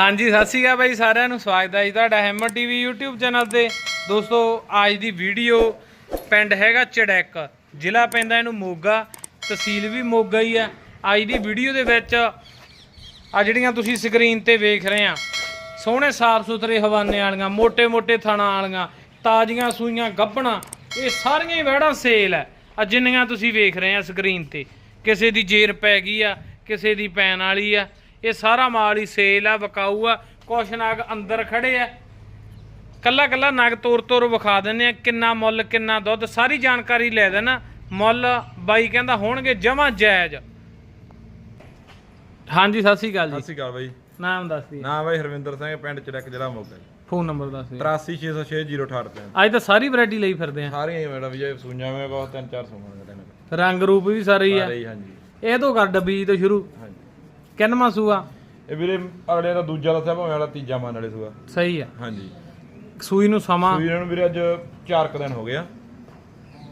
ਹਾਂਜੀ, ਸਤਿ ਸ਼੍ਰੀ ਅਕਾਲ ਬਾਈ ਸਾਰਿਆਂ ਨੂੰ। ਸਵਾਗਤ ਹੈ ਜੀ ਤੁਹਾਡਾ ਹੈਮਰ ਟੀਵੀ YouTube ਚੈਨਲ ਤੇ। ਦੋਸਤੋ, ਅੱਜ ਦੀ ਵੀਡੀਓ ਪਿੰਡ ਹੈਗਾ ਚੜੈਕ। ਜ਼ਿਲ੍ਹਾ ਪੈਂਦਾ ਇਹਨੂੰ ਮੋਗਾ, ਤਹਿਸੀਲ ਵੀ ਮੋਗਾ ਹੀ ਹੈ ਅੱਜ ਦੀ ਵੀਡੀਓ ਦੇ ਵਿੱਚ ਆ ਜਿਹੜੀਆਂ ਤੁਸੀਂ ਸਕਰੀਨ ਤੇ ਵੇਖ ਰਹੇ ਆ, ਸੋਹਣੇ ਸਾਫ਼ ਸੁਥਰੇ ਹਵਾਨੇ ਵਾਲੀਆਂ ਮੋٹے-ਮੋٹے ਥਣਾ ਵਾਲੀਆਂ, ਤਾਜ਼ੀਆਂ ਸੂਈਆਂ ਗੱਭਣਾ ਇਹ ਸਾਰੀਆਂ ਹੀ ਵਹਿੜਾਂ ਸੇਲ ਹੈ। ਆ ਜਿੰਨੀਆਂ ਤੁਸੀਂ ਵੇਖ ਰਹੇ ਆ ਸਕਰੀਨ ਤੇ, ਕਿਸੇ ਦੀ ਜੇਰ ਪੈ ਗਈ ਆ, ਕਿਸੇ ਦੀ ਪੈਣ ਵਾਲੀ ਆ। ਇਹ ਸਾਰਾ ਮਾਲ ਹੀ ਸੇਲ ਆ ਵਿਕਾਊ ਆ ਕੁਛ ਨਾਗ ਅੰਦਰ ਖੜੇ ਆ। ਕੱਲਾ ਕੱਲਾ ਨਗ ਤੋਰ ਤੋਰ ਵਿਖਾ ਦਿੰਨੇ ਆ ਕਿੰਨਾ ਮੁੱਲ ਕਿੰਨਾ ਦੁੱਧ ਸਾਰੀ ਜਾਣਕਾਰੀ ਲੈ ਦੇਣਾ। ਮੁੱਲ ਬਾਈ ਕਹਿੰਦਾ ਹੋਣਗੇ ਜਮਾ ਜਾਇਜ਼। ਹਾਂਜੀ ਸਤਿ ਸ਼੍ਰੀ ਅਕਾਲ ਸਤਿ ਜੀ ਸ਼੍ਰੀ ਅਕਾਲ ਬਾਈ। ਨਾਮ ਦੱਸ ਦਿਓ। ਨਾਮ ਬਾਈ ਹਰਵਿੰਦਰ ਸਿੰਘ ਪਿੰਡ ਚੜਕ ਜਿਹੜਾ ਮੋਗਾ। ਜੀ ਫੋਨ ਨੰਬਰ ਦੱਸ ਦਿਓ। 83606068 ਤੇ ਅੱਜ ਤਾਂ ਸਾਰੀ ਵੈਰਾਈਟੀ ਲਈ ਫਿਰਦੇ ਆ। ਸਾਰੀਆਂ ਹੀ ਮੈਡਮ ਜੀ ਸੂਈਆਂ ਮੈਂ ਬਹੁਤ ਤਿੰਨ ਚਾਰ ਸੂਈਆਂ ਨੇ ਰੰਗ ਰੂਪ ਵੀ ਸਾਰੇ ਹੀ ਆ। ਸਾਰੇ ਹੀ ਹਾਂਜੀ। ਇਹ ਤੋਂ ਕਰ ਡੱਬੀ ਤੋਂ ਸ਼ੁਰੂ। ਕਿੰਨਵਾਂ ਸੂਆ? ਇਹ ਵੀਰੇ ਅਗਲੇ ਦਾ ਦੂਜਾ ਦੱਸਿਆ ਭਾਵੇਂ ਵਾਲਾ ਤੀਜਾ ਮੰਨ ਵਾਲੇ ਸੂਆ। ਸਹੀ ਆ। ਹਾਂਜੀ। ਸੂਈ ਨੂੰ ਸਮਾਂ? ਸੂਈ ਇਹਨਾਂ ਨੂੰ ਵੀਰੇ ਅੱਜ 4 ਕੁ ਦਿਨ ਹੋ ਗਿਆ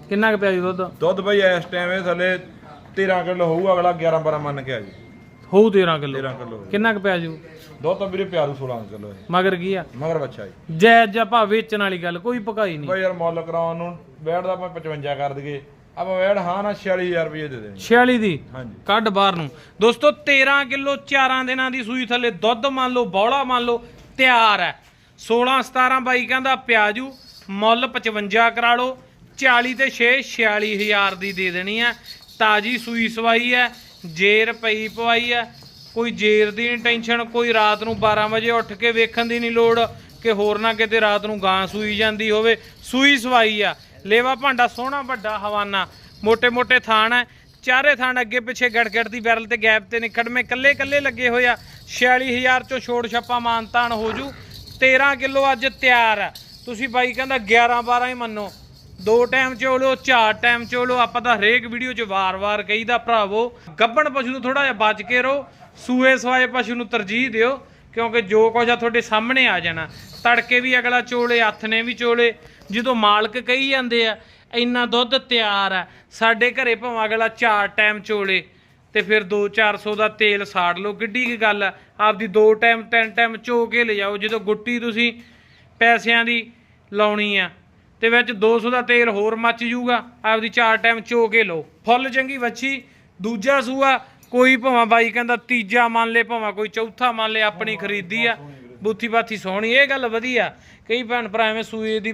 ਕਿੰਨਾ ਕੁ ਪਿਆ ਜੀ ਦੁੱਧ? ਦੁੱਧ ਬਾਈ ਇਸ ਟਾਈਮ ਇਹ ਥੱਲੇ 13 ਕਿਲੋ ਹੋਊਗਾ ਅਗਲਾ 11 12 ਮੰਨ ਕੇ ਆ ਜੀ। ਹੋਊ 13 ਕਿਲੋ। 13 ਕਿਲੋ ਕਿੰਨਾ ਕੁ ਪਿਆ ਜੂ? ਦੁੱਧ ਤਾਂ ਵੀਰੇ ਪਿਆਰੂ 16 ਕਿਲੋ ਹੈ। ਮਗਰ ਕੀ ਆ? ਮਗਰ ਬੱਚਾ ਜੀ। ਜਾਂ ਭਾ ਵੇਚਣ ਵਾਲੀ ਗੱਲ ਕੋਈ ਪਕਾਈ ਨਹੀਂ। ਬਾਈ ਯਾਰ ਮੁੱਲ ਕਰਾਉਣ ਨੂੰ ਬੈਠ ਦਾ ਆਪਾਂ 55 ਕਰ ਦਈਏ। ਆਪਾਂ ਬੈਠ ਹਾਂ ਨਾ 46000 ਰੁਪਏ ਦੇ ਦੇਣੀ। 46 ਦੀ? ਹਾਂਜੀ। ਕੱਢ ਬਾਹਰ ਨੂੰ। ਦੋਸਤੋ 13 ਕਿਲੋ ਚਾਰਾਂ ਦਿਨਾਂ ਦੀ ਸੂਈ ਥੱਲੇ ਦੁੱਧ ਮੰਨ ਲਓ ਬੌਲਾ ਮੰਨ ਲਓ ਤਿਆਰ ਹੈ। 16 17 ਬਾਈ ਕਹਿੰਦਾ ਪਿਆਜੂ ਮੁੱਲ 55 ਕਰਾ ਲਓ 40 ਤੇ 6 46000 ਦੀ ਦੇ ਦੇਣੀ ਹੈ। ਤਾਜੀ ਸੂਈ ਸਵਾਈ ਹੈ ਜੇਰ ਪਈ ਪਵਾਈ ਹੈ। ਕੋਈ ਜੇਰ ਦੀ ਨਹੀਂ ਟੈਨਸ਼ਨ ਕੋਈ ਰਾਤ ਨੂੰ 12 ਵਜੇ ਉੱਠ ਕੇ ਵੇਖਣ ਦੀ ਨਹੀਂ ਲੋੜ ਕਿ ਹੋਰ ਨਾ ਕਿਤੇ ਰਾਤ ਨੂੰ ਗਾਂ ਸੂਈ ਜਾਂਦੀ ਹੋਵੇ। ਸੂਈ ਸਵਾਈ ਆ। ਲੇਵਾ ਭਾਂਡਾ ਸੋਹਣਾ ਵੱਡਾ ਹਵਾਨਾ ਮੋٹے-ਮੋٹے ਥਾਣ ਹੈ, ਚਾਰੇ ਥਾਣ ਅੱਗੇ ਪਿੱਛੇ ਗੜਗੜ ਦੀ ਬੈਰਲ ਤੇ ਗੈਪ ਤੇ ਨਿਖੜਵੇਂ ਕੱਲੇ-ਕੱਲੇ ਲੱਗੇ ਹੋਇਆ 46000 ਚੋਂ ਛੋੜ ਛੱਪਾ ਮਾਨਤਾਨ ਹੋ ਜੂ। 13 ਕਿਲੋ ਅੱਜ ਤਿਆਰ ਆ ਤੁਸੀਂ ਬਾਈ ਕਹਿੰਦਾ 11 12 ਹੀ ਮੰਨੋ। ਦੋ ਟਾਈਮ ਚੋਲੋ ਚਾਰ ਟਾਈਮ ਚੋ ਚੋਲੋ ਆਪਾਂ ਤਾਂ ਹਰੇਕ ਵੀਡੀਓ 'ਚ ਵਾਰ-ਵਾਰ ਕਹੀਦਾ, ਭਰਾਵੋ, ਗੱਬਣ ਪਸ਼ੂ ਨੂੰ ਥੋੜਾ ਜਿਹਾ ਬਚ ਕੇ ਰਹੋ। ਸੂਏ ਸਵਾਏ ਪਸ਼ੂ ਨੂੰ ਤਰਜੀਹ ਦਿਓ, ਕਿਉਂਕਿ ਜੋ ਕੁਝ ਆ ਤੁਹਾਡੇ ਸਾਹਮਣੇ ਆ ਜਾਣਾ। ਤੜਕੇ ਵੀ ਅਗਲਾ ਚੋਲੇ ਹੱਥ ਨੇ ਵੀ ਚੋਲੇ। ਜਦੋਂ ਮਾਲਕ ਕਹੀ ਜਾਂਦੇ ਆ, ਇੰਨਾ ਦੁੱਧ ਤਿਆਰ ਆ, ਸਾਡੇ ਘਰੇ ਭਾਵੇਂ ਅਗਲਾ ਚਾਰ ਟਾਈਮ ਚੋਲੇ ਤੇ ਫਿਰ 2-400 ਦਾ ਤੇਲ ਸਾੜ ਲਓ। ਕਿੱਡੀ ਕੀ ਗੱਲ ਆ, ਆਪਦੀ ਦੋ ਟਾਈਮ ਤਿੰਨ ਟਾਈਮ ਚੋ ਕੇ ਲਿਜਾਓ, ਜਦੋਂ ਗੁੱਟੀ ਤੁਸੀਂ ਪੈਸਿਆਂ ਦੀ ਲਾਉਣੀ ਆ, ਤੇ ਵਿੱਚ 200 ਦਾ ਤੇਲ ਹੋਰ ਮੱਚ ਜੂਗਾ ਆਪਦੀ ਚਾਰ ਟਾਈਮ ਚੋ ਕੇ ਲਓ। ਫੁੱਲ ਚੰਗੀ ਵੱਛੀ, ਦੂਜਾ ਸੂਆ, ਕੋਈ ਭਾਵੇਂ ਬਾਈ ਕਹਿੰਦਾ ਤੀਜਾ ਮੰਨ ਲੇ, ਭਾਵੇਂ ਕੋਈ ਚੌਥਾ ਮੰਨ ਲੇ, ਆਪਣੀ ਖਰੀਦੀ ਆ ਬੂਥੀ ਬਾਥੀ ਸੋਹਣੀ, ਇਹ ਗੱਲ ਵਧੀਆ। ਕਈ ਭੈਣ ਭਰਾ ਐਵੇਂ ਸੂਏ ਦੀ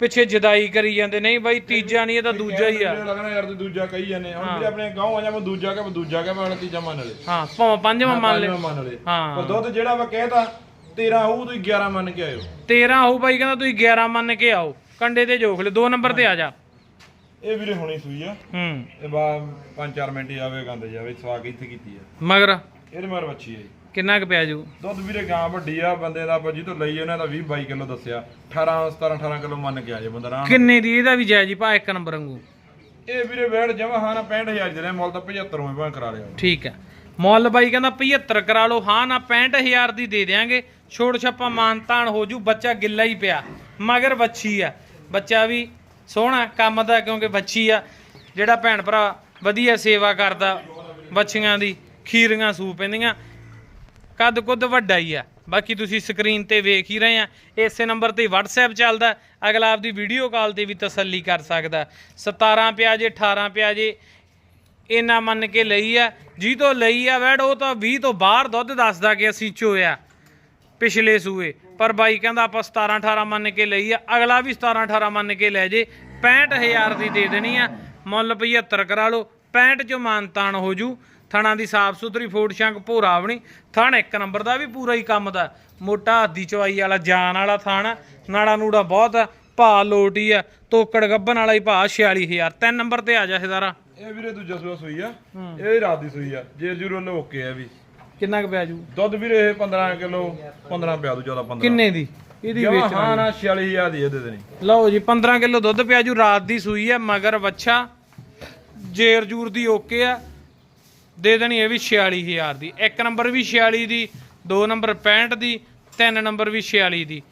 ਪਿੱਛੇ ਜਦਾਈ ਕਰੀ ਜਾਂਦੇ ਨਹੀਂ ਬਾਈ ਤੀਜਾ ਨਹੀਂ ਇਹ ਤਾਂ ਦੂਜਾ ਹੀ ਆ। ਲੱਗਣਾ ਯਾਰ ਤੇ ਦੂਜਾ ਕਹੀ ਜਾਂਦੇ ਹੁਣ ਵੀਰੇ ਆਪਣੇ ਗਾਉਂ ਆ ਜਾ ਮੈਂ ਦੂਜਾ ਕਹ ਦੂਜਾ ਕਹ ਮੈਂ ਤੀਜਾ ਮੰਨ ਲੈ ਹਾਂ ਭਾਵੇਂ ਪੰਜਵਾਂ ਮੰਨ ਲੈ ਪੰਜਵਾਂ ਮੰਨ ਲੈ ਹਾਂ। ਪਰ ਦੁੱਧ ਜਿਹੜਾ ਮੈਂ ਕਹਿਤਾ 13 ਹੋਊ ਤੁਸੀਂ 11 ਮੰਨ ਕੇ ਆਇਓ। 13 ਹੋਊ ਬਾਈ ਕਹਿੰਦਾ ਤੁਸੀਂ 11 ਮੰਨ ਕੇ ਆਓ। ਕੰਡੇ ਤੇ ਜੋਖ ਲੈ ਦੋ ਨੰਬਰ ਤੇ ਆ ਜਾ। ਇਹ ਵੀਰੇ ਹੁਣੀ ਸੂਈ ਆ। ਹੂੰ। ਇਹ ਬਾ 5-4 ਮਿੰਟ ਹੀ ਆਵੇ ਗੰਦ ਜਾਵੇ ਸਵਾਗ ਇੱਥੇ ਕੀਤੀ ਆ। ਮਗਰ। ਇਹਦੇ ਮਰ ਬੱਚੀ ਆ ਕਿੰਨਾ ਕੁ ਪਿਆ ਜੂ? ਦੁੱਧ ਵੀਰੇ ਗਾਂ ਵੱਡੀ ਆ ਬੰਦੇ ਦਾ ਆਪਾਂ ਜਿੱਥੋਂ ਲਈ ਉਹਨਾਂ ਦਾ 20 22 ਕਿਲੋ ਦੱਸਿਆ। 18 17 18 ਕਿਲੋ ਮੰਨ ਕੇ ਆ ਜੇ ਬੰਦਾ ਆਰਾਮ ਨਾਲ। ਕਿੰਨੇ ਦੀ? ਇਹਦਾ ਵੀ ਜਾਇਜ਼ ਜੀ ਭਾ ਇੱਕ ਨੰਬਰ ਵਾਂਗੂ। ਇਹ ਵੀਰੇ ਵੇੜ ਜਮਾ ਹਾਂ ਨਾ 65000 ਦੇ ਨੇ ਮੁੱਲ ਤਾਂ 75 ਹੋਏ ਭਾਵੇਂ ਕਰਾ ਲਿਆ ਠੀਕ ਹੈ। ਮੁੱਲ ਬਾਈ ਕਹਿੰਦਾ 75 ਕਰਾ ਲਓ ਹਾਂ ਨਾ 65000 ਦੀ ਦੇ ਦੇਾਂਗੇ ਛੋੜ ਛੱਪਾ ਮਾਨਤਾਨ ਹੋ ਜੂ ਬੱਚਾ ਗਿੱਲਾ ਹੀ ਪਿਆ। ਮਗਰ ਬੱਚੀ ਆ। ਬੱਚਾ ਵੀ ਸੋਹਣਾ ਕੰਮ ਦਾ ਕਿਉਂਕਿ ਬੱਚੀ ਆ। ਜਿਹੜਾ ਭੈਣ ਭਰਾ ਵਧੀਆ ਸੇਵਾ ਕਰਦਾ ਬੱਚੀਆਂ ਦੀ ਖੀਰੀਆਂ ਸੂ ਪੈਂਦੀਆਂ। ਕੱਦ ਕੁੱਦ ਵੱਡਾ ਹੀ ਆ। ਬਾਕੀ ਤੁਸੀਂ ਸਕਰੀਨ ਤੇ ਵੇਖ ਹੀ ਰਹੇ ਆ। ਇਸੇ ਨੰਬਰ ਤੇ WhatsApp ਚੱਲਦਾ। ਅਗਲਾ ਆਪਦੀ ਵੀਡੀਓ ਕਾਲ ਤੇ ਵੀ ਤਸੱਲੀ ਕਰ ਸਕਦਾ। 17 ਪਿਆ ਜੇ 18 ਪਿਆ ਜੇ ਇਹਨਾਂ ਮੰਨ ਕੇ ਲਈ ਆ। ਜੀ ਤੋਂ ਲਈ ਆ ਵੈੜ, ਉਹ ਤਾਂ 20 ਤੋਂ ਬਾਹਰ ਦੁੱਧ ਦੱਸਦਾ ਕਿ ਅਸੀਂ ਚੋਇਆ ਪਿਛਲੇ ਸੂਏ। ਪਰ ਬਾਈ ਕਹਿੰਦਾ ਆਪਾਂ 17 18 ਮੰਨ ਕੇ ਲਈ ਆ। ਅਗਲਾ ਵੀ 17 18 ਮੰਨ ਕੇ ਲੈ ਜੇ। 65000 ਦੀ ਦੇ ਦੇਣੀ ਆ। ਮੁੱਲ 75 ਕਰਾ ਲਓ। 65 ਚੋਂ ਮਾਨਤਾਨ ਹੋ ਜੂ। ਥਣਾ ਦੀ ਸਾਫ਼ ਸੁਥਰੀ ਫੋਟ ਸ਼ੰਕ ਭੋਰਾ ਆਪਣੀ ਥਣ ਇੱਕ ਨੰਬਰ ਦਾ ਵੀ ਪੂਰਾ ਹੀ ਕੰਮ ਦਾ। ਮੋਟਾ ਹੱਦੀ ਚਵਾਈ ਵਾਲਾ ਜਾਨ ਵਾਲਾ ਥਣ ਨਾੜਾ ਨੂੜਾ ਬਹੁਤ ਆ ਭਾ ਲੋਟੀ ਆ ਤੋਕੜ ਗੱਬਨ ਵਾਲਾ ਹੀ ਭਾ 46000 ਤਿੰਨ ਨੰਬਰ ਤੇ ਆ ਜਾ ਹਜ਼ਾਰਾ ਇਹ ਵੀਰੇ ਦੂਜਾ ਸੂਆ ਸੂਈ ਆ ਇਹ ਰਾਤ ਦੀ ਸੂਈ ਆ ਜੇਰ ਜੂਰ ਉਹਨੇ ਓਕੇ ਆ ਵੀ। ਕਿੰਨਾ ਕੁ ਪਿਆ ਜੂ? ਦੁੱਧ ਵੀਰੇ ਇਹ 15 ਕਿਲੋ 15 ਪਿਆ ਦੂ 14 15 ਕਿੰਨੇ ਦੀ? ਇਹਦੀ ਵੇਚਣਾ ਹਾਂ ਨਾ 46000 ਦੀ ਇਹ ਦੇ ਦੇਣੀ। ਲਓ ਜੀ 15 ਕਿਲੋ ਦੁੱਧ ਪਿਆ ਜੂ ਰਾਤ ਦੀ ਸੂਈ ਹੈ ਮਗਰ ਵੱਛਾ ਜੇਰ ਜੂਰ ਦੀ ਓਕੇ ਆ। ਦੇ ਦੇਣੀ ਇਹ ਵੀ 46000 ਦੀ। ਇੱਕ ਨੰਬਰ ਵੀ 46 ਦੀ, ਦੋ ਨੰਬਰ 65 ਦੀ, ਤਿੰਨ ਨੰਬਰ ਵੀ 46 ਦੀ।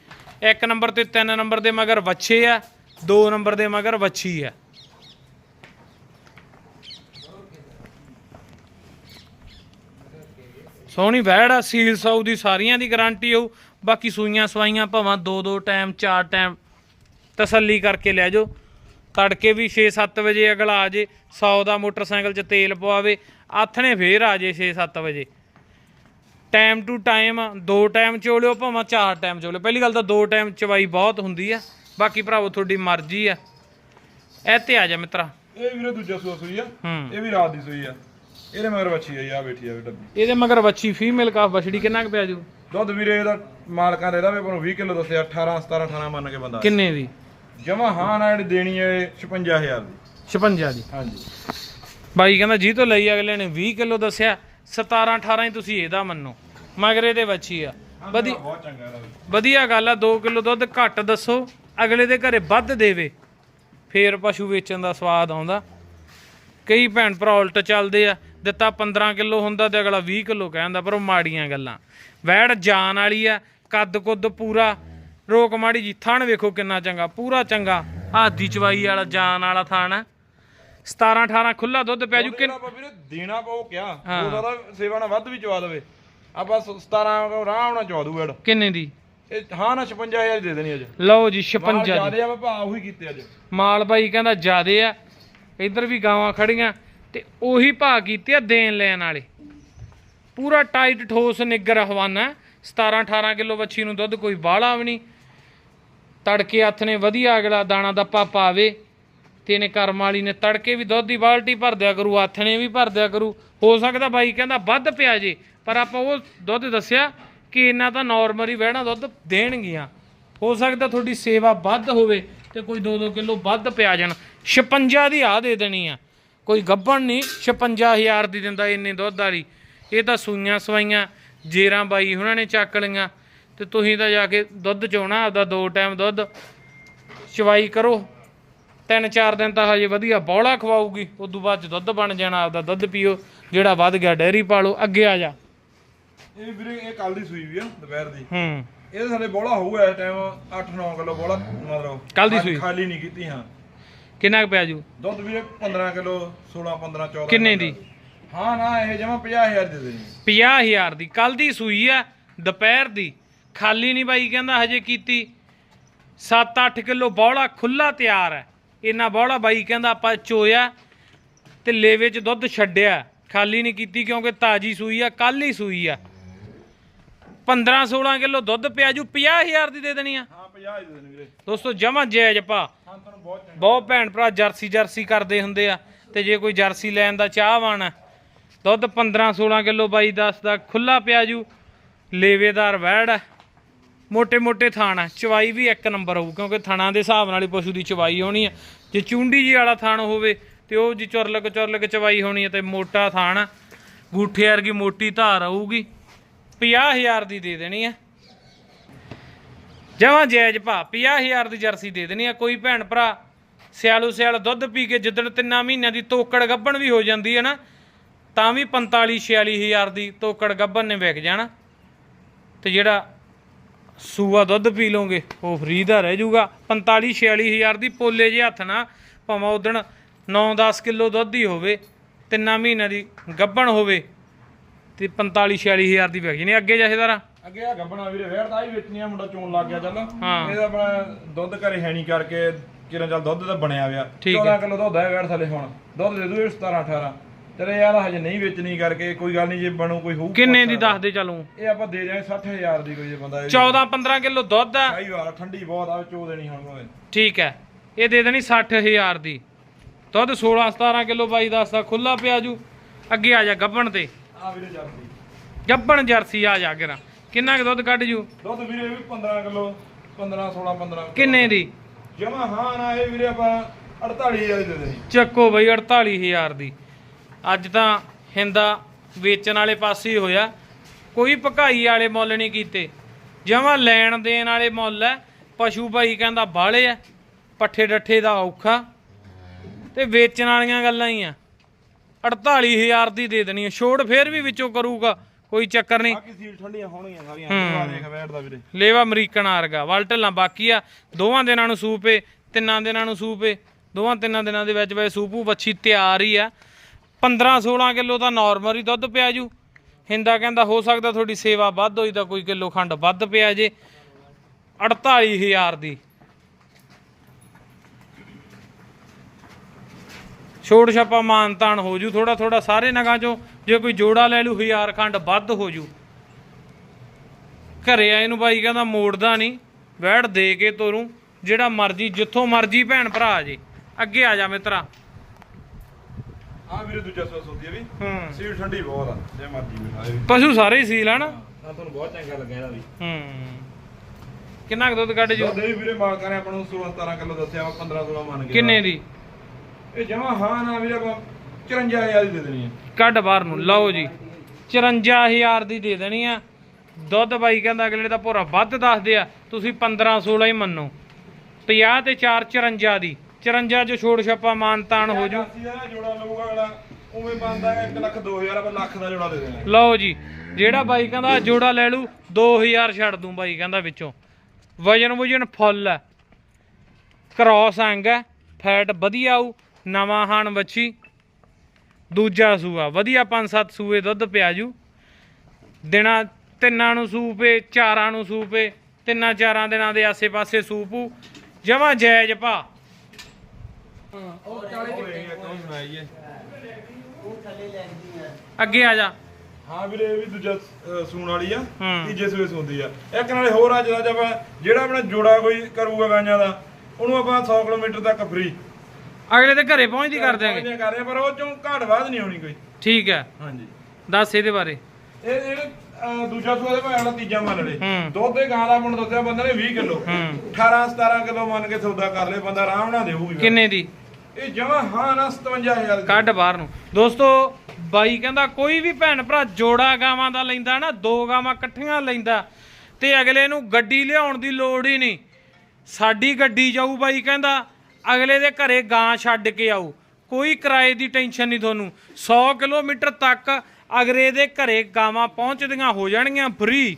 ਇੱਕ ਨੰਬਰ ਤੇ ਤਿੰਨ ਨੰਬਰ ਦੇ ਮਗਰ ਵੱਛੇ ਆ, ਦੋ ਨੰਬਰ ਦੇ ਮਗਰ ਵੱਛੀ ਆ। ਸੋਹਣੀ ਵੈੜ ਆ, ਸੀਲ ਸਾਊ ਦੀ ਸਾਰੀਆਂ ਦੀ ਗਾਰੰਟੀ ਹੋਊ। ਬਾਕੀ ਸੂਈਆਂ ਸਵਾਈਆਂ ਭਾਵਾਂ ਦੋ ਦੋ ਟਾਈਮ, ਚਾਰ ਟਾਈਮ ਤਸੱਲੀ ਕਰਕੇ ਲੈ ਜਾਓ। ਤੜਕੇ ਵੀ 6-7 ਵਜੇ ਅਗਲਾ ਆ ਜੇ 100 ਦਾ ਮੋਟਰਸਾਈਕਲ 'ਚ ਤੇਲ ਪਵਾਵੇ ਆਥਣੇ ਫੇਰ ਆ ਜੇ 6-7 ਵਜੇ। ਟਾਈਮ ਟੂ ਟਾਈਮ ਦੋ ਟਾਈਮ ਚੋਲਿਓ ਭਾਵੇਂ ਚਾਰ ਟਾਈਮ ਚੋਲਿਓ। ਪਹਿਲੀ ਗੱਲ ਤਾਂ ਦੋ ਟਾਈਮ ਚਵਾਈ ਬਹੁਤ ਹੁੰਦੀ ਆ। ਬਾਕੀ ਭਰਾਵੋ ਤੁਹਾਡੀ ਮਰਜ਼ੀ ਆ। ਇਹ ਤੇ ਆ ਜਾ ਮਿੱਤਰਾ। ਇਹ ਵੀਰੇ ਦੂਜਾ ਸੂਆ ਸੂਈ ਆ। ਇਹ ਵੀ ਰਾਤ ਦੀ ਸੂਈ ਆ। ਇਹਦੇ ਮਗਰ ਬੱਚੀ ਆ ਜੀ ਆ ਬੈਠੀ ਆ ਡੱਬੀ। ਇਹਦੇ ਮਗਰ ਵੱਛੀ ਫੀਮੇਲ ਕਾਫ ਬਛੜੀ ਕਿੰਨਾ ਕੁ ਪਿਆ ਜੂ? ਦੁੱਧ ਵੀਰੇ ਇਹਦਾ ਮਾਲਕਾਂ ਦੇ ਇਹਦਾ ਵੀ ਆਪਾਂ ਨੂੰ 20 ਕਿਲੋ ਦੱਸਿਆ 18 17 18 ਮੰਨ ਕੇ ਬੰਦਾ। ਕਿੰਨੇ ਦੀ? ਜਮਾ ਹਾਂ ਨਾ ਜਿਹੜੀ ਦੇਣੀ ਹੈ 56000 ਦੀ। 56 ਦੀ। ਹਾਂਜੀ। ਬਾਈ ਕਹਿੰਦਾ ਜੀ ਤੋਂ ਲਈ ਅਗਲੇ ਨੇ 20 ਕਿਲੋ ਦੱਸਿਆ 17 18 ਹੀ ਤੁਸੀਂ ਇਹਦਾ ਮੰਨੋ। ਮਗਰ ਇਹਦੇ ਵੱਛੀ ਆ। ਵਧੀ ਬਹੁਤ ਚੰਗਾ ਇਹਦਾ ਵੀ। ਵਧੀਆ ਗੱਲ ਆ 2 ਕਿਲੋ ਦੁੱਧ ਘੱਟ ਦੱਸੋ ਅਗਲੇ ਦੇ ਘਰੇ ਵੱਧ ਦੇਵੇ। ਫੇਰ ਪਸ਼ੂ ਵੇਚਣ ਦਾ ਸਵਾਦ ਆਉਂਦਾ। ਕਈ ਭੈਣ ਭਰਾ ਉਲਟ ਚੱਲਦੇ ਆ ਦਿੱਤਾ 15 ਕਿਲੋ ਹੁੰਦਾ ਤੇ ਅਗਲਾ 20 ਕਿਲੋ ਕਹਿੰਦਾ ਪਰ ਉਹ ਮਾੜੀਆਂ ਗੱਲਾਂ। ਵੈੜ ਜਾਨ ਵਾਲੀ ਆ ਕੱਦ ਕੁੱਦ ਪੂਰਾ ਰੋਕ ਮਾੜੀ ਜੀ ਥਣ ਵੇਖੋ ਕਿੰਨਾ ਚੰਗਾ ਪੂਰਾ ਚੰਗਾ। ਹਾਦੀ ਚਵਾਈ ਵਾਲਾ ਜਾਨ ਵਾਲਾ ਥਣ ਆ। 17 18 ਖੁੱਲਾ ਦੁੱਧ ਪੈ ਜੂ ਕਿ ਜਿਹੜਾ ਆਪਾਂ ਵੀਰੇ ਦੇਣਾ ਪਾਓ ਕਿਆ। ਹਾਂ। ਉਹਦਾ ਤਾਂ ਸੇਵਾ ਨਾਲ ਵੱਧ ਵੀ ਚਵਾ ਦੇਵੇ। ਆਪਾਂ ਸ- 17 ਆਰਾਮ ਨਾਲ ਚਵਾ ਦੂ ਵੜ ਕਿੰਨੇ ਦੀ? ਇਹ ਹਾਂ ਨਾ 56000 ਦੀ ਦੇ ਦੇਣੀ ਅੱਜ। ਲਓ ਜੀ 56 ਦੀ। ਜਿਆਦੇ ਆ ਭਾ ਉਹੀ ਕੀਤੇ ਅੱਜ। ਮਾਲ ਬਾਈ ਕਹਿੰਦਾ ਜਿਆਦੇ ਆ। ਇੱਧਰ ਵੀ ਗਾਵਾਂ ਖੜੀਆਂ ਤੇ ਉਹੀ ਭਾਅ ਕੀਤੇ ਆ ਦੇਣ ਲੈਣ ਵਾਲੇ। ਪੂਰਾ ਟਾਈਟ ਠੋਸ ਨਿੱਗਰ ਹਵਾਨਾ। 17 18 ਕਿਲੋ ਵੱਛੀ ਨੂੰ ਦੁੱਧ ਕੋਈ ਬਾਹਲਾ ਵੀ ਨਹੀਂ। ਤੜਕੇ ਹੱਥ ਨੇ ਵਧੀਆ ਅਗਲਾ ਦਾਣਾ ਦੱਪਾ ਪਾਵੇ। ਤੇ ਇਹਨੇ ਕਰਮ ਵਾਲੀ ਨੇ ਤੜਕੇ ਵੀ ਦੁੱਧ ਦੀ ਬਾਲਟੀ ਭਰ ਦਿਆ ਕਰੂ, ਆਥਣੇ ਵੀ ਭਰ ਦਿਆ ਕਰੂ। ਹੋ ਸਕਦਾ ਬਾਈ ਕਹਿੰਦਾ ਵੱਧ ਪਿਆ ਜੇ, ਪਰ ਆਪਾਂ ਉਹ ਦੁੱਧ ਦੱਸਿਆ ਕਿ ਇਹਨਾਂ ਤਾਂ ਨਾਰਮਲ ਹੀ ਵਹਿਣਾ ਦੁੱਧ ਦੇਣਗੀਆਂ। ਹੋ ਸਕਦਾ ਤੁਹਾਡੀ ਸੇਵਾ ਵੱਧ ਹੋਵੇ ਤੇ ਕੋਈ 2-2 ਕਿਲੋ ਵੱਧ ਪਿਆ ਜਾਣ। 56 ਦੀ ਆ ਦੇ ਦੇਣੀ ਆ। ਕੋਈ ਗੱਬਣ ਨਹੀਂ 56000 ਦੀ ਦਿੰਦਾ ਇੰਨੇ ਦੁੱਧ ਵਾਲੀ। ਇਹ ਤਾਂ ਸੂਈਆਂ ਸਵਾਈਆਂ, ਜੇਰਾਂ ਬਾਈ ਉਹਨਾਂ ਨੇ ਚੱਕ ਲਈਆਂ। ਤੇ ਤੁਸੀਂ ਤਾਂ ਜਾ ਕੇ ਦੁੱਧ ਚੋਣਾ, ਆਪਦਾ ਦੋ ਟਾਈਮ ਦੁੱਧ ਚਵਾਈ ਕਰੋ। ਤਿੰਨ ਚਾਰ ਦਿਨ ਤਾਂ ਹਜੇ ਵਧੀਆ ਬੌਲਾ ਖਵਾਊਗੀ ਉਸ ਤੋਂ ਬਾਅਦ 'ਚ ਦੁੱਧ ਬਣ ਜਾਣਾ ਆਪਦਾ ਦੁੱਧ ਪੀਓ ਜਿਹੜਾ ਵੱਧ ਗਿਆ ਡੈਰੀ ਪਾਲੋ ਅੱਗੇ ਆ ਜਾ। ਇਹ ਵੀਰੇ ਇਹ ਕੱਲ ਦੀ ਸੂਈ ਵੀ ਆ ਦੁਪਹਿਰ ਦੀ। ਹੂੰ। ਇਹਦੇ ਸਾਡੇ ਬੋਲਾ ਹੋਊਗਾ ਇਸ ਟਾਈਮ 8-9 ਕਿਲੋ ਬੋਲਾ ਮਤਲਬ ਕੱਲ੍ਹ ਦੀ ਸੂਈ? ਖਾਲੀ ਨਹੀਂ ਕੀਤੀ ਹਾਂ। ਕਿੰਨਾ ਕੁ ਪਿਆ ਜੂ ਦੁੱਧ ਵੀਰੇ 15 ਕਿਲੋ 16 15 14 ਕਿੰਨੇ ਦੀ? ਹਾਂ ਨਾ ਇਹ ਜਮਾ 50000 ਦੇ ਦੇਣੀ। 50000 ਦੀ। ਕੱਲ ਦੀ ਸੂਈ ਆ ਦੁਪਹਿਰ ਦੀ। ਖਾਲੀ ਨਹੀਂ ਬਾਈ ਕਹਿੰਦਾ ਹਜੇ ਕੀਤੀ। 7-8 ਕਿਲੋ ਬੌਲਾ ਖੁੱਲਾ ਤਿਆਰ ਹੈ। ਇੰਨਾ ਬੌਲਾ ਬਾਈ ਕਹਿੰਦਾ ਆਪਾਂ ਚੋਇਆ ਤੇ ਲੇਵੇ 'ਚ ਦੁੱਧ ਛੱਡਿਆ। ਖਾਲੀ ਨਹੀਂ ਕੀਤੀ ਕਿਉਂਕਿ ਤਾਜੀ ਸੂਈ ਆ ਕੱਲ ਹੀ ਸੂਈ ਆ। 15-16 ਕਿਲੋ ਦੁੱਧ ਪਿਆ ਜੂ 50000 ਦੀ ਦੇ ਦੇਣੀ ਆ। ਹਾਂ 50 ਦੇ ਦੇਣੀ ਵੀਰੇ। ਦੋਸਤੋ ਜਮਾ ਜਾਇਜ਼ ਪਾ ਬਹੁਤ ਭੈਣ ਭਰਾ ਜਰਸੀ ਜਰਸੀ ਕਰਦੇ ਹੁੰਦੇ ਆ ਤੇ ਜੇ ਕੋਈ ਜਰਸੀ ਲੈਣ ਦਾ ਚਾਹਵਾਨ ਆ ਦੁੱਧ 15 16 ਕਿਲੋ ਬਾਈ ਦੱਸਦਾ ਖੁੱਲਾ ਪਿਆ ਜੂ ਲੇਵੇਦਾਰ ਵੈੜ ਆ। ਮੋٹے-ਮੋٹੇ ਥਾਣ ਆ। ਚਵਾਈ ਵੀ ਇੱਕ ਨੰਬਰ ਹੋਊ, ਕਿਉਂਕਿ ਥਾਣਾ ਦੇ ਹਿਸਾਬ ਨਾਲ ਹੀ ਪਸ਼ੂ ਦੀ ਚਵਾਈ ਹੋਣੀ ਆ। ਜੇ ਚੁੰਡੀ ਜੀ ਵਾਲਾ ਥਾਣ ਹੋਵੇ, ਤੇ ਉਹ ਜੀ ਚੁਰਲਕ ਚੁਰਲਕ ਚਵਾਈ ਹੋਣੀ ਆ ਤੇ ਮੋਟਾ ਥਾਣ ਗੂਠੇ ਵਰਗੀ ਮੋਟੀ ਧਾਰ ਆਊਗੀ 50000 ਦੀ ਦੇ ਦੇਣੀ ਆ। ਜਮਾ ਜਾਇਜ਼ ਭਾ 50000 ਦੀ ਜਰਸੀ ਦੇ ਦੇਣੀ ਆ। ਕੋਈ ਭੈਣ ਭਰਾ ਸਿਆਲੂ ਸਿਆਲ ਦੁੱਧ ਪੀ ਕੇ ਜਿੱਦਣ ਤਿੰਨਾਂ ਮਹੀਨਿਆਂ ਦੀ ਤੋਕੜ ਗੱਭਣ ਵੀ ਹੋ ਜਾਂਦੀ ਹੈ ਨਾ, ਤਾਂ ਵੀ 45 46000 ਦੀ ਤੋਕੜ ਗੱਭਣ ਨੇ ਵਿਕ ਜਾਣਾ। ਤੇ ਜਿਹੜਾ ਸੂਆ ਦੁੱਧ ਪੀ ਲੋਗੇ ਉਹ ਫਰੀ ਦਾ ਰਹਿ ਜਾਊਗਾ। 45 46000 ਦੀ ਪੋਲੇ ਜੇ ਹੱਥ ਨਾ ਭਾਵੇਂ ਉਦਣ 9-10 ਕਿਲੋ ਦੁੱਧ ਹੀ ਹੋਵੇ ਤਿੰਨਾਂ ਮਹੀਨਿਆਂ ਦੀ ਗੱਭਣ ਹੋਵੇ ਤੇ 45 46000 ਦੀ ਵਿਕ ਜਾਣੀ ਅੱਗੇ ਜਹੇਦਾਰਾ ਅੱਗੇ ਆ ਗੱਬਣਾ ਵੀਰੇ ਵੇੜ ਤਾਂ ਹੀ ਵੇਚਣੀ ਆ ਮੁੰਡਾ ਚੋਣ ਲੱਗ ਗਿਆ ਚੱਲ। ਹਾਂ। ਇਹਦਾ ਆਪਣਾ ਦੁੱਧ ਘਰੇ ਹੈ ਨਹੀਂ ਕਰਕੇ ਕਿਰਨ ਚੱਲ ਦੁੱਧ ਤਾਂ ਬਣਿਆ ਹੋਇਆ। ਠੀਕ 14 ਕਿਲੋ ਦੁੱਧ ਹੈ ਵੇੜ ਥੱਲੇ ਹੁਣ। ਦੁੱਧ ਦੇ ਦੂ 17 18 ਤੇਰੇ ਯਾਰ ਹਜੇ ਨਹੀਂ ਵੇਚਣੀ ਕਰਕੇ ਕੋਈ ਗੱਲ ਨਹੀਂ ਜੇ ਬਣੂ ਕੋਈ ਹੋਊ ਕਿੰਨੇ ਦੀ ਦੱਸ ਦੇ ਚਲੂ? ਇਹ ਆਪਾਂ ਦੇ ਜਾਏ 60000 ਦੀ ਕੋਈ ਜੇ ਬੰਦਾ 14 15 ਕਿਲੋ ਦੁੱਧ ਆ। ਕਈ ਵਾਰ ਠੰਡੀ ਬਹੁਤ ਆ ਚੋ ਦੇਣੀ ਹੁਣ ਭਾਵੇਂ ਠੀਕ ਹੈ। ਇਹ ਦੇ ਦੇਣੀ 60000 ਦੀ। ਦੁੱਧ 16 17 ਕਿਲੋ ਬਾਈ ਦੱਸਦਾ ਖੁੱਲਾ ਪਿਆ ਜੂ। ਅੱਗੇ ਆ ਜਾ ਗੱਬਣ ਤੇ। ਆ ਵੀਰੇ ਜਰਸੀ। ਗੱਬਣ ਜਰਸੀ ਆ ਜਾ ਕਰਾਂ ਕਿੰਨਾ ਕੁ ਦੁੱਧ ਕੱਢ ਜੂ? ਦੁੱਧ ਵੀਰੇ ਵੀ 15 ਕਿਲੋ 15 16 15 ਕਿੰਨੇ ਦੀ? ਜਮਾ ਹਾਂ ਨਾ ਇਹ ਵੀਰੇ ਆਪਾਂ 48000 ਦੀ ਦੇ ਚੱਕੋ ਬਈ 48000 ਦੀ। ਅੱਜ ਤਾਂ ਹਿੰਦਾ ਵੇਚਣ ਵਾਲੇ ਪਾਸੇ ਹੀ ਹੋਇਆ। ਕੋਈ ਭਕਾਈ ਵਾਲੇ ਮੁੱਲ ਨਹੀਂ ਕੀਤੇ। ਜਮਾਂ ਲੈਣ ਦੇਣ ਵਾਲੇ ਮੁੱਲ ਹੈ ਪਸ਼ੂ ਭਾਈ ਕਹਿੰਦਾ ਬਾਲੇ ਆ ਪੱਠੇ ਡੱਠੇ ਦਾ ਔਖਾ। ਤੇ ਵੇਚਣ ਵਾਲੀਆਂ ਗੱਲਾਂ ਹੀ ਆ। 48000 ਦੀ ਦੇ ਦੇਣੀ ਛੋੜ ਫੇਰ ਵੀ ਵਿੱਚੋਂ ਕਰੂਗਾ ਕੋਈ ਚੱਕਰ ਨਹੀਂ। ਬਾਕੀ ਸੀਲ ਠੰਡੀਆਂ ਹੋਣਗੀਆਂ ਸਾਰੀਆਂ ਆ ਦੇਖ ਵੇੜ ਦਾ ਵੀਰੇ। ਲੇਵਾ ਅਮਰੀਕਨ ਆਰਗਾ ਵੱਲ ਢੱਲਾਂ ਬਾਕੀ ਆ। ਦੋਵਾਂ ਦਿਨਾਂ ਨੂੰ ਸੂਪੇ ਤਿੰਨਾਂ ਦਿਨਾਂ ਨੂੰ ਸੂਪੇ ਦੋਵਾਂ ਤਿੰਨਾਂ ਦਿਨਾਂ ਦੇ ਵਿੱਚ ਵਿੱਚ ਸੂਪੂ ਵੱਛੀ ਤਿਆਰ ਹੀ ਆ। 15 16 ਕਿਲੋ ਤਾਂ ਨਾਰਮਲ ਹੀ ਦੁੱਧ ਪਿਆ ਜੂ। ਹਿੰਦਾ ਕਹਿੰਦਾ ਹੋ ਸਕਦਾ ਤੁਹਾਡੀ ਸੇਵਾ ਵੱਧ ਹੋਈ ਤਾਂ ਕੋਈ ਕਿਲੋ ਖੰਡ ਵੱਧ ਪਿਆ ਜੇ। 48000 ਦੀ। ਛੋੜ ਛਾਪਾ ਮਾਨ ਤਾਨ ਹੋ ਜੂ ਥੋੜਾ ਥੋੜਾ ਸਾਰੇ ਨਗਾਂ ਚੋਂ ਜੇ ਕੋਈ ਜੋੜਾ ਲੈ ਲੂ 1000 ਖੰਡ ਵੱਧ ਹੋ ਜੂ। ਘਰੇ ਆਏ ਨੂੰ ਬਾਈ ਕਹਿੰਦਾ ਮੋੜਦਾ ਨਹੀਂ, ਵੈੜ ਦੇ ਕੇ ਤੋਰੂ, ਜਿਹੜਾ ਮਰਜ਼ੀ, ਜਿੱਥੋਂ ਮਰਜ਼ੀ ਭੈਣ ਭਰਾ ਜੇ। ਅੱਗੇ ਆ ਜਾ ਮਿੱਤਰਾ। ਆ ਵੀਰੇ ਦੂਜਾ ਸੌ ਹੁੰਦੀ ਆ ਵੀ। ਹੂੰ। ਸੀਲ ਠੰਡੀ ਬਹੁਤ ਆ ਜੇ ਮਰਜ਼ੀ ਬਿਠਾਏ ਵੀ। ਪਸ਼ੂ ਸਾਰੇ ਹੀ ਸੀਲ ਹਨ ਆ ਤੁਹਾਨੂੰ ਬਹੁਤ ਚੰਗਾ ਲੱਗਿਆ ਇਹਦਾ ਵੀ ਹੂੰ। ਕਿੰਨਾ ਕੁ ਦੁੱਧ ਕੱਢ ਜੂ? ਵੀ ਵੀਰੇ ਮਾਲਕਾਂ ਨੇ ਆਪਾਂ ਨੂੰ 16 17 ਕਿਲੋ ਦੱਸਿਆ ਵਾ 15 16 ਮੰਨ ਕੇ ਕਿੰਨੇ ਦੀ? ਇਹ ਜਮਾ ਹਾਂ ਨਾ ਵੀਰੇ ਆਪਾਂ 54000 ਦੀ ਦੇ ਦੇਣੀ ਆ। ਕੱਢ ਬਾਹਰ ਨੂੰ ਲਓ ਜੀ। 54000 ਦੀ ਦੇ ਦੇਣੀ ਆ। ਦੁੱਧ ਬਾਈ ਕਹਿੰਦਾ ਅਗਲੇ ਦਾ ਭੋਰਾ ਵੱਧ ਦੱਸਦੇ ਆ। ਤੁਸੀਂ 15 16 ਹੀ ਮੰਨੋ। 50 ਤੇ 4 54 ਦੀ। 54 ਚ ਛੋੜ ਛੱਪਾ ਮਾਨ ਤਾਨ ਹੋ ਜੂ। ਅਸੀਂ ਇਹਦਾ ਜੋੜਾ ਲਊਗਾ ਅਗਲਾ ਉਵੇਂ ਬੰਦਾ 1 ਲੱਖ 2000 ਆਪਾਂ ਲੱਖ ਦਾ ਜੋੜਾ ਦੇ ਦੇਣਾ। ਲਓ ਜੀ ਜਿਹੜਾ ਬਾਈ ਕਹਿੰਦਾ ਜੋੜਾ ਲੈ ਲੂ 2000 ਛੱਡ ਦੂੰ ਬਾਈ ਕਹਿੰਦਾ ਵਿੱਚੋਂ। ਵਜਨ ਵਜਨ ਫੁੱਲ ਹੈ। ਕ੍ਰੋਸ ਅੰਗ ਹੈ ਫੈਟ ਵਧੀਆ ਆਊ ਨਵਾਂ ਹਾਣ ਵੱਛੀ। ਦੂਜਾ ਸੂਆ ਵਧੀਆ 5-7 ਸੂਏ ਦੁੱਧ ਪਿਆ ਜੂ। ਦਿਨਾਂ ਤਿੰਨਾਂ ਨੂੰ ਸੂਪੇ ਚਾਰਾਂ ਨੂੰ ਸੂਪੇ ਤਿੰਨਾਂ ਚਾਰਾਂ ਦਿਨਾਂ ਦੇ ਆਸੇ-ਪਾਸੇ ਸੂਪੂ। ਜਮਾ ਜਾਇਜ਼ ਭਾ। ਓਏ ਕੌਣ ਸੁਣਾਈਏ ਅੱਗੇ ਆ ਜਾ। ਹਾਂ ਵੀਰੇ ਇਹ ਵੀ ਦੂਜਾ ਸੂਣ ਵਾਲੀ ਆ ਹੂੰ। ਤੀਜੇ ਸੂਏ ਸੂੰਦੀ ਆ। ਇੱਕ ਨਾਲੇ ਹੋਰ ਆ ਜਿਹੜਾ ਜਬ ਜਿਹੜਾ ਆਪਣਾ ਜੋੜਾ ਕੋਈ ਕਰੂਗਾ ਗਾਈਆਂ ਦਾ ਉਹਨੂੰ ਆਪਾਂ 100 ਕਿਲੋਮੀਟਰ ਤੱਕ ਫ੍ਰੀ ਅਗਲੇ ਦੇ ਘਰੇ ਪਹੁੰਚਦੀ ਕਰ ਦਿਆਂਗੇ ਕਰ ਰਹੇ ਆ, ਪਰ ਉਹ ਚੋਂ ਘਾਟ ਬਾਅਦ ਨਹੀਂ ਆਉਣੀ ਕੋਈ। ਠੀਕ ਹੈ। ਹਾਂਜੀ। ਦੱਸ ਇਹਦੇ ਬਾਰੇ। ਇਹ ਜਿਹੜੇ ਅ, ਦੂਜਾ ਸੂਆ ਦੇ ਭਾਵੇਂ ਤੀਜਾ ਮੰਨ ਲਏ। ਦੁੱਧ ਦੇ ਗਾਂ ਦਾ ਮੁੰਡ ਦੱਸਿਆ ਬੰਦੇ ਨੇ 20 ਕਿਲੋ। ਹੂੰ। 18 17 ਕਿਲੋ ਮੰਨ ਕੇ ਸੌਦਾ ਕਰ ਲੇ ਬੰਦਾ ਆਰਾਮ ਨਾਲ ਦੇਊਗੀ। ਕਿੰਨੇ ਦੀ? ਇਹ ਜਮਾ ਹਾਂ ਨਾ 57000 ਦੀ। ਕੱਢ ਬਾਹਰ ਨੂੰ। ਦੋਸਤੋ ਬਾਈ ਕਹਿੰਦਾ ਕੋਈ ਵੀ ਭੈਣ ਭਰਾ ਜੋੜਾ ਗਾਵਾਂ ਦਾ ਲੈਂਦਾ ਨਾ ਦੋ ਗਾਵਾਂ ਇਕੱਠੀਆਂ ਲੈਂਦਾ ਤੇ ਅਗਲੇ ਨੂੰ ਗੱਡੀ ਲਿਆਉਣ ਦੀ ਲੋੜ ਹੀ ਨਹੀਂ। ਸਾਡੀ ਗੱਡੀ ਜਾਊ ਬਾਈ ਕਹਿੰਦਾ ਅਗਲੇ ਦੇ ਘਰੇ ਗਾਂ ਛੱਡ ਕੇ ਆਊ। ਕੋਈ ਕਿਰਾਏ ਦੀ ਟੈਨਸ਼ਨ ਨਹੀਂ ਤੁਹਾਨੂੰ। 100 ਕਿਲੋਮੀਟਰ ਤੱਕ ਅਗਲੇ ਦੇ ਘਰੇ ਗਾਵਾਂ ਪਹੁੰਚਦੀਆਂ ਹੋ ਜਾਣਗੀਆਂ ਫ੍ਰੀ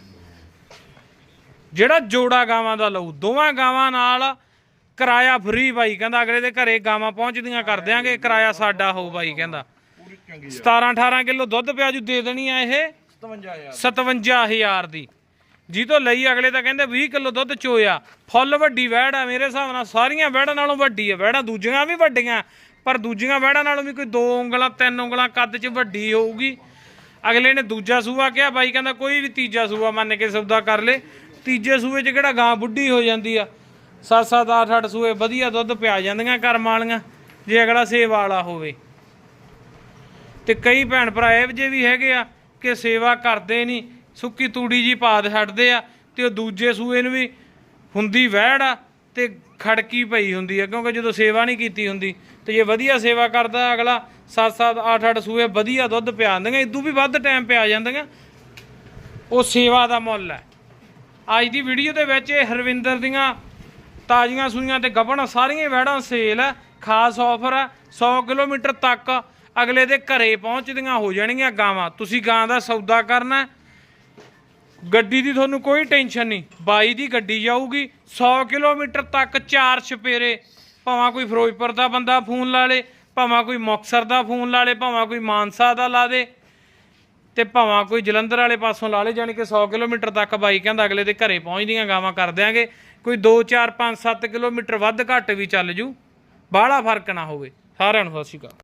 ਜਿਹੜਾ ਜੋੜਾ ਗਾਵਾਂ ਦਾ ਲਊ ਦੋਵਾਂ ਗਾਵਾਂ ਨਾਲ ਕਿਰਾਇਆ ਫ੍ਰੀ ਬਾਈ ਕਹਿੰਦਾ ਅਗਲੇ ਦੇ ਘਰੇ ਗਾਵਾਂ ਪਹੁੰਚਦੀਆਂ ਕਰ ਦਿਆਂਗੇ ਕਿਰਾਇਆ ਸਾਡਾ ਹੋਊ ਬਾਈ ਕਹਿੰਦਾ। ਪੂਰੀ ਚੰਗੀ 17 18 ਕਿਲੋ ਦੁੱਧ ਪਿਆਜੂ ਦੇ ਦੇਣੀ ਆ ਇਹ। 57000 57000 ਦੀ। ਜੀ ਤੋਂ ਲਈ ਅਗਲੇ ਤਾਂ ਕਹਿੰਦੇ 20 ਕਿਲੋ ਦੁੱਧ ਚੋਇਆ। ਫੁੱਲ ਵੱਡੀ ਵਹਿੜ ਆ ਮੇਰੇ ਹਿਸਾਬ ਨਾਲ ਸਾਰੀਆਂ ਵਹਿੜਾਂ ਨਾਲੋਂ ਵੱਡੀ ਆ ਵਹਿੜਾਂ ਦੂਜੀਆਂ ਵੀ ਵੱਡੀਆਂ। ਪਰ ਦੂਜੀਆਂ ਵਹਿੜਾਂ ਨਾਲੋਂ ਵੀ ਕੋਈ ਦੋ ਉਂਗਲਾਂ, ਤਿੰਨ ਉਂਗਲਾਂ ਕੱਦ 'ਚ ਵੱਡੀ ਹੋਊਗੀ। ਅਗਲੇ ਨੇ ਦੂਜਾ ਸੂਆ ਕਿਹਾ, ਬਾਈ ਕਹਿੰਦਾ ਕੋਈ ਵੀ ਤੀਜਾ ਸੂਆ ਮੰਨ ਕੇ ਸੌਦਾ ਕਰ ਲੇ। ਤੀਜੇ ਸੂਏ 'ਚ ਕਿਹੜਾ ਗਾਂ ਬੁੱਢੀ ਹੋ ਜਾਂਦੀ ਆ? 7-7 8-8 ਸੂਏ ਵਧੀਆ ਦੁੱਧ ਪਿਆ ਜਾਂਦੀਆਂ ਕਰਮ ਵਾਲੀਆਂ, ਜੇ ਅਗਲਾ ਸੇਵਾ ਵਾਲਾ ਹੋਵੇ। ਤੇ ਕਈ ਭੈਣ ਭਰਾ ਇਹੋ ਜਿਹੇ ਵੀ ਹੈਗੇ ਆ ਕਿ ਸੇਵਾ ਕਰਦੇ ਨਹੀਂ, ਸੁੱਕੀ ਤੂੜੀ ਜੀ ਪਾ ਛੱਡਦੇ ਆ ਤੇ ਉਹ ਦੂਜੇ ਸੂਏ ਨੂੰ ਵੀ ਹੁੰਦੀ ਵਹਿੜ ਆ। ਤੇ ਖੜਕੀ ਪਈ ਹੁੰਦੀ ਹੈ ਕਿਉਂਕਿ ਜਦੋਂ ਸੇਵਾ ਨਹੀਂ ਕੀਤੀ ਹੁੰਦੀ, ਤੇ ਜੇ ਵਧੀਆ ਸੇਵਾ ਕਰਦਾ ਅਗਲਾ 7-7 8-8 ਸੂਏ ਵਧੀਆ ਦੁੱਧ ਪਿਆ ਦਿੰਦੀਆਂ ਇਦੋਂ ਵੀ ਵੱਧ ਟਾਈਮ ਪਿਆ ਜਾਂਦੀਆਂ ਉਹ ਸੇਵਾ ਦਾ ਮੁੱਲ ਹੈ। ਅੱਜ ਦੀ ਵੀਡੀਓ ਦੇ ਵਿੱਚ ਇਹ ਹਰਵਿੰਦਰ ਦੀਆਂ ਤਾਜ਼ੀਆਂ ਸੂਈਆਂ ਤੇ ਗੱਭਣ, ਸਾਰੀਆਂ ਵਹਿੜਾਂ ਸੇਲ ਹੈ, ਖਾਸ ਆਫਰ ਹੈ 100 ਕਿਲੋਮੀਟਰ ਤੱਕ ਅਗਲੇ ਦੇ ਘਰੇ ਪਹੁੰਚਦੀਆਂ ਹੋ ਜਾਣਗੀਆਂ ਗਾਵਾਂ। ਤੁਸੀਂ ਗਾਂ ਦਾ ਸੌਦਾ ਕਰਨਾ ਗੱਡੀ ਦੀ ਤੁਹਾਨੂੰ ਕੋਈ ਟੈਨਸ਼ਨ ਨਹੀਂ। ਬਾਈ ਦੀ ਗੱਡੀ ਜਾਊਗੀ 100 ਕਿਲੋਮੀਟਰ ਤੱਕ ਚਾਰ ਛਪੇਰੇ ਭਾਵੇਂ ਕੋਈ ਫਿਰੋਜ਼ਪੁਰ ਦਾ ਬੰਦਾ ਫੋਨ ਲਾ ਲੇ, ਭਾਵੇਂ ਕੋਈ ਮੁਕਤਸਰ ਦਾ ਫੋਨ ਲਾ ਲੇ, ਭਾਵੇਂ ਕੋਈ ਮਾਨਸਾ ਦਾ ਲਾ ਦੇ ਤੇ ਭਾਵੇਂ ਕੋਈ ਜਲੰਧਰ ਵਾਲੇ ਪਾਸੋਂ ਲਾ ਲੇ, ਜਾਣੀ ਕਿ 100 ਕਿਲੋਮੀਟਰ ਤੱਕ ਬਾਈ ਕਹਿੰਦਾ ਅਗਲੇ ਦੇ ਘਰੇ ਪਹੁੰਚਦੀਆਂ ਗਾਵਾਂ ਕਰ ਦਿਆਂਗੇ। ਕੋਈ 2 4 5 7 ਕਿਲੋਮੀਟਰ ਵੱਧ ਘੱਟ ਵੀ ਚੱਲ ਜੂ। ਬਾਹਲਾ ਫ਼ਰਕ ਨਾ ਹੋਵੇ। ਸਾਰਿਆਂ ਨੂੰ ਸਤਿ ਸ਼੍ਰੀ ਅਕਾਲ।